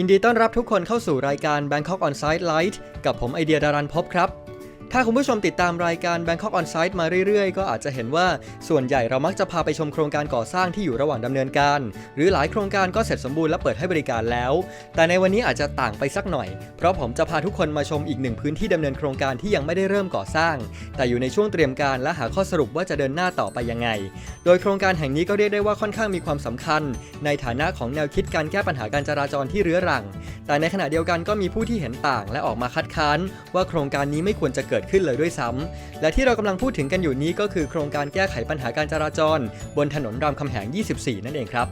ยินดีต้อนรับทุกคนเข้าสู่รายการ Bangkok On Site Light กับผมไอเดียดารันพบครับ ถ้าคุณผู้ชมติดตามรายการ Bangkok On Site มาเรื่อยๆ ก็อาจจะเห็นว่าส่วนใหญ่เรามักจะพาไปชมโครงการก่อสร้างที่อยู่ระหว่างดำเนินการ หรือหลายโครงการก็เสร็จสมบูรณ์และเปิดให้บริการแล้ว แต่ในวันนี้อาจจะต่างไปสักหน่อย เพราะผมจะพาทุกคนมาชมอีกหนึ่งพื้นที่ดำเนินโครงการที่ยังไม่ได้เริ่มก่อสร้าง แต่อยู่ในช่วงเตรียมการและหาข้อสรุปว่าจะเดินหน้าต่อไปยังไง โดยโครงการแห่งนี้ก็เรียกได้ว่าค่อนข้างมีความสำคัญ ในฐานะของแนวคิดการแก้ปัญหาการจราจรที่เรื้อรัง แต่ในขณะเดียวกันก็มีผู้ที่เห็นต่าง และออกมาคัดค้านว่าโครงการนี้ไม่ควรจะเกิดิดขึ้นเลยด้วยซ้ำและที่เรากำลังพูดถึงกันอยู่นี้ก็คือโครงการแก้ไขปัญหาการจราจร บนถนนรามคำแหง 24 นั่นเองครับ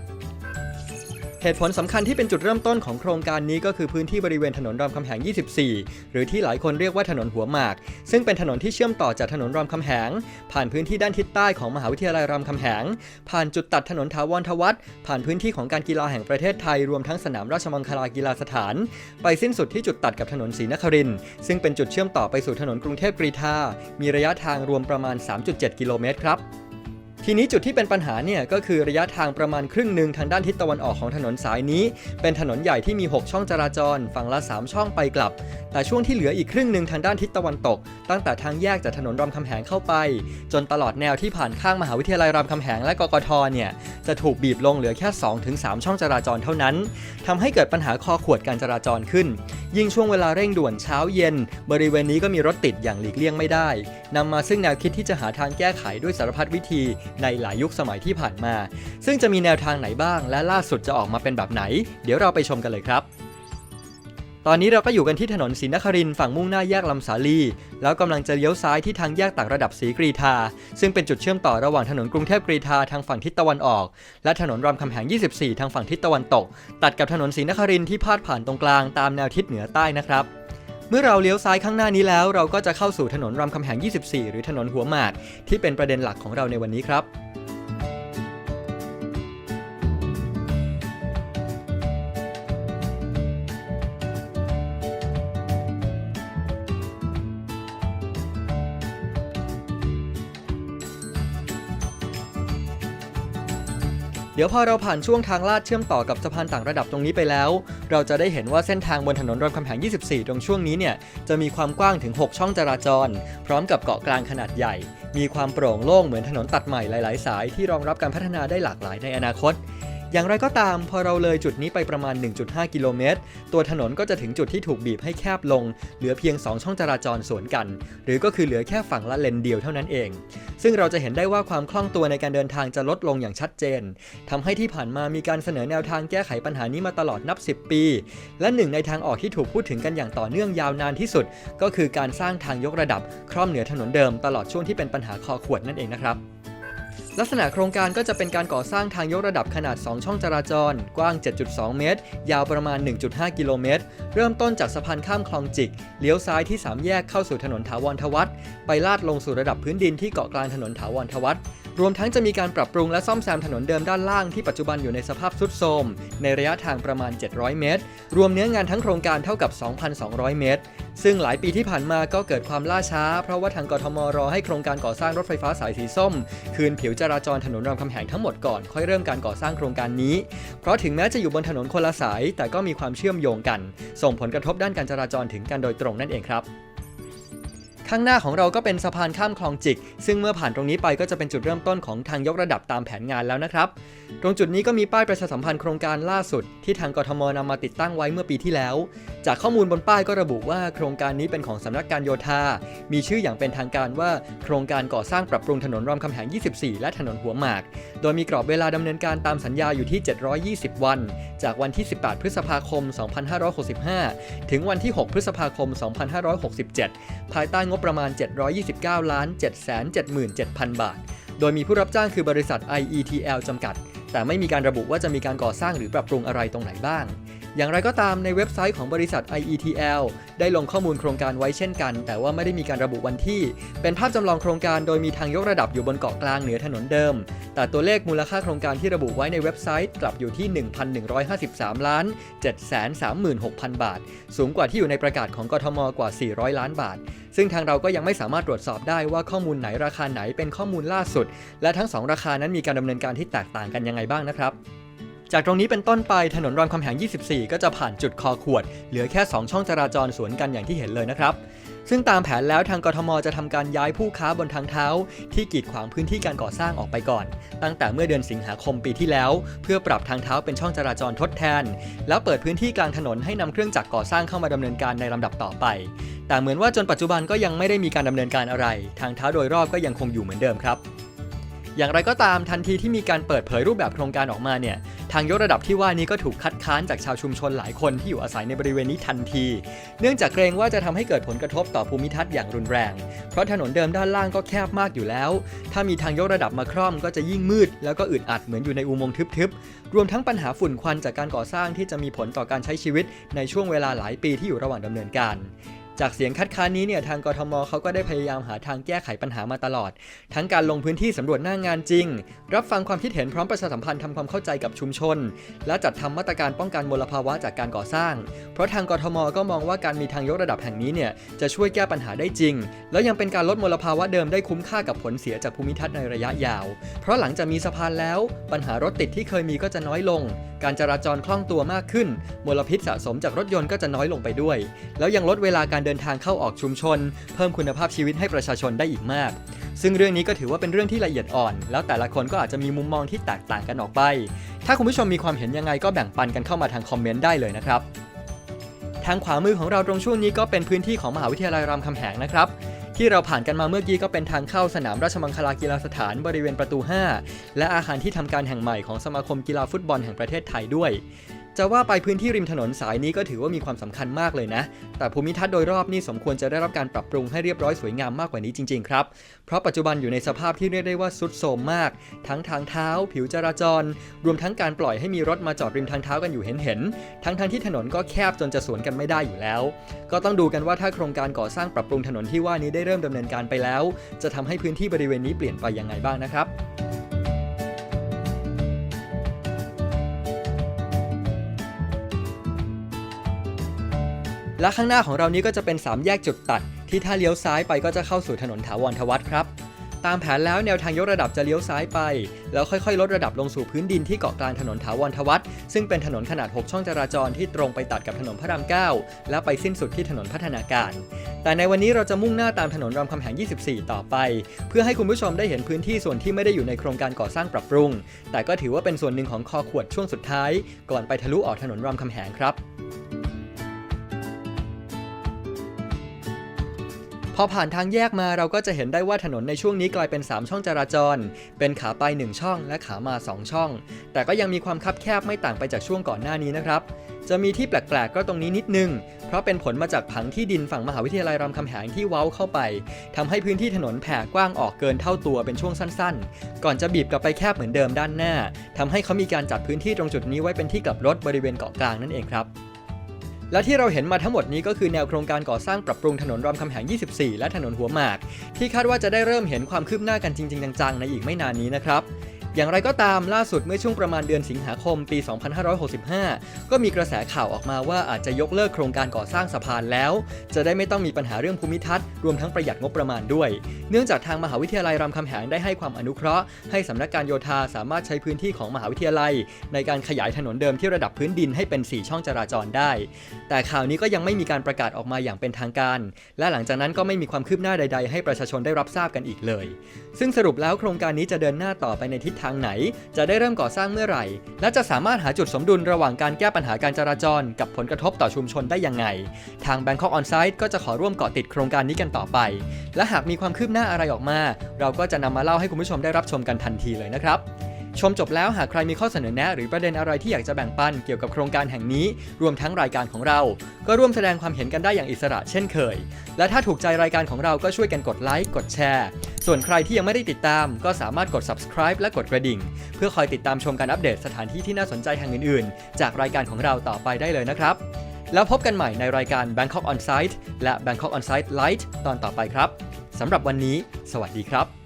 เหตุผลสำคัญที่เป็นจุดเริ่มต้นของโครงการนี้ก็คือพื้นที่บริเวณถนนรามคำแหง 24 หรือที่หลายคนเรียกว่าถนนหัวหมาก ซึ่งเป็นถนนที่เชื่อมต่อจากถนนรามคำแหง ผ่านพื้นที่ด้านทิศใต้ของมหาวิทยาลัยรามคำแหง ผ่านจุดตัดถนนถาวรทวัฒผ่านพื้นที่ของการกีฬาแห่งประเทศไทยรวมทั้งสนามราชมังคลากีฬาสถาน ไปสิ้นสุดที่จุดตัดกับถนนศรีนครินซึ่งเป็นจุดเชื่อมต่อไปสู่ถนนกรุงเทพกรีฑามีระยะทางรวมประมาณ 3.7 กิโลเมตรครับ ทีนี้จุดที่เป็นปัญหาเนี่ยก็คือระยะทางประมาณครึ่งหนึ่งทางด้านทิศตะวันออกของถนนสายนี้ เป็นถนนใหญ่ที่มี 6 ช่องจราจร ฝั่งละ 3 ช่องไปกลับ แต่ช่วงที่เหลืออีกครึ่งหนึ่งทางด้านทิศตะวันตก ตั้งแต่ทางแยกจากถนนรามคำแหงเข้าไป จนตลอดแนวที่ผ่านข้างมหาวิทยาลัยรามคำแหงและกกทเนี่ยจะถูกบีบลงเหลือแค่ 2-3 ช่องจราจรเท่านั้นทำให้เกิดปัญหาคอขวดการจราจรขึ้น ยิ่งช่วงเวลาเร่งด่วนเช้าเย็น บริเวณนี้ก็มีรถติดอย่างหลีกเลี่ยงไม่ได้นำมาซึ่งแนวคิดที่จะหาทางแก้ไขด้วยสารพัดวิธีในหลายยุคสมัยที่ผ่านมา ซึ่งจะมีแนวทางไหนบ้าง และล่าสุดจะออกมาเป็นแบบไหน เดี๋ยวเราไปชมกันเลยครับตอนนี้เราก็อยู่กันที่ถนนศรีนครินฝั่งมุ่งหน้าแยกลำสาลี แล้วกำลังจะเลี้ยวซ้ายที่ทางแยกต่างระดับศรีกรีธาซึ่งเป็นจุดเชื่อมต่อระหว่างถนนกรุงเทพกรีธาทางฝั่งทิศตะวันออก และถนนรามคำแหง 24 ทางฝั่งทิศตะวันตก ตัดกับถนนศรีนครินที่พาดผ่านตรงกลางตามแนวทิศเหนือใต้นะครับ เมื่อเราเลี้ยวซ้ายข้างหน้านี้แล้ว เราก็จะเข้าสู่ถนนรามคำแหง 24 หรือถนนหัวหมาก ที่เป็นประเด็นหลักของเราในวันนี้ครับเดี๋ยวพอเราผ่านช่วงทางลาดเชื่อมต่อกับสะพานต่างระดับตรงนี้ไปแล้ว เราจะได้เห็นว่าเส้นทางบนถนนรามคำแหง 24 ตรงช่วงนี้เนี่ยจะมีความกว้างถึง 6 ช่องจราจร พร้อมกับเกาะกลางขนาดใหญ่ มีความโปร่งโล่งเหมือนถนนตัดใหม่หลาย ๆ สายที่รองรับการพัฒนาได้หลากหลายในอนาคต อย่างไรก็ตามพอเราเลยจุดนี้ไปประมาณ 1.5 กิโลเมตร ตัวถนนก็จะถึงจุดที่ถูกบีบให้แคบลง เหลือเพียง 2 ช่องจราจรสวนกัน หรือก็คือเหลือแค่ฝั่งละเลนเดียวเท่านั้นเอง ซึ่งเราจะเห็นได้ว่าความคล่องตัวในการเดินทางจะลดลงอย่างชัดเจนทำให้ที่ผ่านมามีการเสนอแนวทางแก้ไขปัญหานี้มาตลอดนับ 10 ปี และหนึ่งในทางออกที่ถูกพูดถึงกันอย่างต่อเนื่องยาวนานที่สุด ก็คือการสร้างทางยกระดับครอมเหนือถนนเดิมตลอดช่วงที่เป็นปัญหาคอขวดนั่นเองนะครับ ลักษณะโครงการก็จะเป็นการก่อสร้างทางยกระดับขนาด 2 ช่องจราจร กว้าง 7.2 เมตร ยาวประมาณ 1.5 กิโลเมตร เริ่มต้นจากสะพานข้ามคลองจิก เลี้ยวซ้ายที่ 3 แยกเข้าสู่ถนนถาวรทวัฒน์ไปลาดลงสู่ระดับพื้นดินที่เกาะกลางถนนถาวรทวัฒน์ รวมทั้งจะมีการปรับปรุงและซ่อมแซมถนนเดิมด้านล่างที่ปัจจุบันอยู่ในสภาพทรุดโทรมในระยะทางประมาณ 700 เมตร รวมเนื้องานทั้งโครงการเท่ากับ 2,200 เมตร ซึ่งหลายปีที่ผ่านมาก็เกิดความล่าช้า เพราะว่าทางกทมรอให้โครงการก่อสร้างรถไฟฟ้าสายสีส้ม คืนผิวจราจรถนนรามคำแหงทั้งหมดก่อนค่อยเริ่มการก่อสร้างโครงการนี้ เพราะถึงแม้จะอยู่บนถนนคนละสาย แต่ก็มีความเชื่อมโยงกัน ส่งผลกระทบด้านการจราจรถึงกันโดยตรงนั่นเองครับ ข้างหน้าของเราก็เป็นสะพานข้ามคลองจิก ซึ่งเมื่อผ่านตรงนี้ไปก็จะเป็นจุดเริ่มต้นของทางยกระดับตามแผนงานแล้วนะครับ ตรงจุดนี้ก็มีป้ายประชาสัมพันธ์โครงการล่าสุด ที่ทางกทมนำมาติดตั้งไว้เมื่อปีที่แล้ว จากข้อมูลบนป้ายก็ระบุว่าโครงการนี้เป็นของสำนักการโยธา มีชื่ออย่างเป็นทางการว่าโครงการก่อสร้างปรับปรุงถนนรามคำแหง 24 และถนนหัวหมาก โดยมีกรอบเวลาดำเนินการตามสัญญาอยู่ที่ 720 วัน จากวันที่ 18 พฤษภาคม 2565 ถึงวันที่ 6 พฤษภาคม 2567 ภายใต้งบประมาณ 729 ล้าน 777,000 บาท โดยมีผู้รับจ้างคือบริษัท IETL จำกัด แต่ไม่มีการระบุว่าจะมีการก่อสร้างหรือปรับปรุงอะไรตรงไหนบ้าง อย่างไรก็ตามในเว็บไซต์ของบริษัท IETL ได้ลงข้อมูลโครงการไว้เช่นกัน แต่ว่าไม่ได้มีการระบุวันที่ เป็นภาพจำลองโครงการโดยมีทางยกระดับอยู่บนเกาะกลางเหนือถนนเดิม แต่ตัวเลขมูลค่าโครงการที่ระบุไว้ในเว็บไซต์กลับอยู่ที่ 1,153 ล้าน 736,000 บาท สูงกว่าที่อยู่ในประกาศของกทมกว่า 400 ล้านบาท ซึ่งทางเราก็ยังไม่สามารถตรวจสอบได้ว่าข้อมูลไหนราคาไหนเป็นข้อมูลล่าสุด และทั้งสองราคานั้นมีการดำเนินการที่แตกต่างกันยังไงบ้างนะครับ จากตรงนี้เป็นต้นไปถนนรามคำแหง 24 ก็จะผ่านจุดคอขวด เหลือแค่ 2 ช่องจราจรสวนกันอย่างที่เห็นเลยนะครับ ซึ่งตามแผนแล้วทางกทมจะทำการย้ายผู้ค้าบนทางเท้า ที่กีดขวางพื้นที่การก่อสร้างออกไปก่อน ตั้งแต่เมื่อเดือนสิงหาคมปีที่แล้ว เพื่อปรับทางเท้าเป็นช่องจราจรทดแทน แล้วเปิดพื้นที่กลางถนนให้นำเครื่องจักรก่อสร้างเข้ามาดำเนินการในลำดับต่อไป แต่เหมือนว่าจนปัจจุบันก็ยังไม่ได้มีการดำเนินการอะไร ทางเท้าโดยรอบก็ยังคงอยู่เหมือนเดิมครับ อย่างไรก็ตามทันทีที่มีการเปิดเผยรูปแบบโครงการออกมาเนี่ยทางยกระดับที่ว่านี้ก็ถูกคัดค้านจากชาวชุมชนหลายคนที่อยู่อาศัยในบริเวณนี้ทันที เนื่องจากเกรงว่าจะทำให้เกิดผลกระทบต่อภูมิทัศน์อย่างรุนแรง เพราะถนนเดิมด้านล่างก็แคบมากอยู่แล้ว ถ้ามีทางยกระดับมาคร่อมก็จะยิ่งมืด แล้วก็อึดอัดเหมือนอยู่ในอุโมงค์ทึบๆ รวมทั้งปัญหาฝุ่นควันจากการก่อสร้างที่จะมีผลต่อการใช้ชีวิตในช่วงเวลาหลายปีที่อยู่ระหว่างดำเนินการ จากเสียงคัดค้านนี้เนี่ยทางกทมเขาก็ได้พยายามหาทางแก้ไขปัญหามาตลอด ทั้งการลงพื้นที่สำรวจหน้างานจริง รับฟังความคิดเห็นพร้อมประชาสัมพันธ์ทำความเข้าใจกับชุมชน และจัดทำมาตรการป้องกันมลภาวะจากการก่อสร้าง เพราะทางกทมก็มองว่าการมีทางยกระดับแห่งนี้เนี่ยจะช่วยแก้ปัญหาได้จริง แล้วยังเป็นการลดมลภาวะเดิมได้คุ้มค่ากับผลเสียจากภูมิทัศน์ในระยะยาว เพราะหลังจากมีสะพานแล้ว ปัญหารถติดที่เคยมีก็จะน้อยลง การจราจรคล่องตัวมากขึ้น มลพิษสะสมจากรถยนต์ก็จะน้อยลงไปด้วย แล้วยังลดเวลาการเดินทางเข้าออกชุมชน เพิ่มคุณภาพชีวิตให้ประชาชนได้อีกมาก ซึ่งเรื่องนี้ก็ถือว่าเป็นเรื่องที่ละเอียดอ่อน แล้วแต่ละคนก็อาจจะมีมุมมองที่แตกต่างกันออกไป ถ้าคุณผู้ชมมีความเห็นยังไงก็แบ่งปันกันเข้ามาทางคอมเมนต์ได้เลยนะครับ ทางขวามือของเราตรงช่วงนี้ก็เป็นพื้นที่ของมหาวิทยาลัยรามคำแหงนะครับที่เราผ่านกันมาเมื่อกี้ก็เป็นทางเข้าสนามราชมังคลากีฬาสถานบริเวณประตู 5 และอาคารที่ทำการแห่งใหม่ของสมาคมกีฬาฟุตบอลแห่งประเทศไทยด้วย จะว่าไปพื้นที่ริมถนนสายนี้ก็ถือว่ามีความสำคัญมากเลยนะ แต่ภูมิทัศน์โดยรอบนี่สมควรจะได้รับการปรับปรุงให้เรียบร้อยสวยงามมากกว่านี้จริงๆครับ เพราะปัจจุบันอยู่ในสภาพที่เรียกได้ว่าสุดโทรมมาก ทั้งทางเท้า ผิวจราจร รวมทั้งการปล่อยให้มีรถมาจอดริมทางเท้ากันอยู่เห็นๆ ทั้งทางๆที่ถนนก็แคบจนจะสวนกันไม่ได้อยู่แล้ว ก็ต้องดูกันว่าถ้าโครงการก่อสร้างปรับปรุงถนนที่ว่านี้ได้เริ่มดำเนินการไปแล้ว จะทำให้พื้นที่บริเวณนี้เปลี่ยนไปยังไงบ้างนะครับ และข้างหน้าของเรานี้ก็จะเป็น3แยกจุดตัด ที่ถ้าเลี้ยวซ้ายไปก็จะเข้าสู่ถนนถาวรทวัฒน์ครับตามแผนแล้วแนวทางยกระดับจะเลี้ยวซ้ายไป แล้วค่อยๆ ลดระดับลงสู่พื้นดินที่เกาะกลางถนนถาวรทวัฒน์ซึ่งเป็นถนนขนาด 6 ช่องจราจรที่ตรงไปตัดกับถนนพระราม 9 และไปสิ้นสุดที่ถนนพัฒนาการ แต่ในวันนี้เราจะมุ่งหน้าตามถนนรามคำแหง 24 ต่อไป เพื่อให้คุณผู้ชมได้เห็นพื้นที่ส่วนที่ไม่ได้อยู่ในโครงการก่อสร้างปรับปรุง แต่ก็ถือว่าเป็นส่วนหนึ่งของคอขวดช่วงสุดท้าย ก่อนไปทะลุออกถนนรามคำแหงครับ พอผ่านทางแยกมาเราก็จะเห็นได้ว่าถนนในช่วงนี้กลายเป็น 3 ช่องจราจร เป็นขาไป 1 ช่องและขามา 2 ช่อง แต่ก็ยังมีความคับแคบไม่ต่างไปจากช่วงก่อนหน้านี้นะครับ จะมีที่แปลกๆ ก็ตรงนี้นิดนึง เพราะเป็นผลมาจากผังที่ดินฝั่งมหาวิทยาลัยรามคำแหงที่เว้าเข้าไปทำให้พื้นที่ถนนแผ่กว้างออกเกินเท่าตัวเป็นช่วงสั้นๆ ก่อนจะบีบกลับไปแคบเหมือนเดิมด้านหน้าทำให้เขามีการจัดพื้นที่ตรงจุดนี้ไว้เป็นที่กลับรถบริเวณเกาะกลางนั่นเองครับ และที่เราเห็นมาทั้งหมดนี้ก็คือแนวโครงการก่อสร้างปรับปรุงถนนรามคำแหง 24 และถนนหัวหมาก ที่คาดว่าจะได้เริ่มเห็นความคืบหน้ากันจริง ๆ จังๆ ในอีกไม่นานนี้นะครับ อย่างไรก็ตามล่าสุดเมื่อช่วงประมาณเดือนสิงหาคมปี 2565 ก็มีกระแสข่าวออกมาว่าอาจจะยกเลิกโครงการก่อสร้างสะพานแล้ว จะได้ไม่ต้องมีปัญหาเรื่องภูมิทัศน์รวมทั้งประหยัดงบประมาณด้วย เนื่องจากทางมหาวิทยาลัยรามคำแหงได้ให้ความอนุเคราะห์ให้สำนักการโยธาสามารถใช้พื้นที่ของมหาวิทยาลัย ในการขยายถนนเดิมที่ระดับพื้นดินให้เป็น 4 ช่องจราจรได้ แต่ข่าวนี้ก็ยังไม่มีการประกาศออกมาอย่างเป็นทางการ และหลังจากนั้นก็ไม่มีความคืบหน้าใด ๆ ให้ประชาชนได้รับทราบกันอีกเลย ซึ่งสรุปแล้วโครงการนี้จะเดินหน้าต่อไปในทิศทางไหน จะได้เริ่มก่อสร้างเมื่อไหร่ และจะสามารถหาจุดสมดุลระหว่างการแก้ปัญหาการจราจร กับผลกระทบต่อชุมชนได้ยังไง ทาง Bangkok On-site ก็จะขอร่วมเกาะติดโครงการนี้กันต่อไป และหากมีความคืบหน้าอะไรออกมา เราก็จะนำมาเล่าให้คุณผู้ชมได้รับชมกันทันทีเลยนะครับ ชมจบแล้วหากใครมีข้อเสนอแนะหรือประเด็นอะไรที่อยากจะแบ่งปันเกี่ยวกับโครงการแห่งนี้ รวมทั้งรายการของเรา ก็ร่วมแสดงความเห็นกันได้อย่างอิสระเช่นเคย และถ้าถูกใจรายการของเราก็ช่วยกันกดไลค์กดแชร์ ส่วนใครที่ยังไม่ได้ติดตาม ก็สามารถกด subscribe และกดกระดิ่ง เพื่อคอยติดตามชมการอัปเดตสถานที่ที่น่าสนใจแห่งอื่นๆ จากรายการของเราต่อไปได้เลยนะครับ แล้วพบกันใหม่ในรายการ Bangkok On Site และ Bangkok On Site Lite ตอนต่อไปครับสำหรับวันนี้ สวัสดีครับ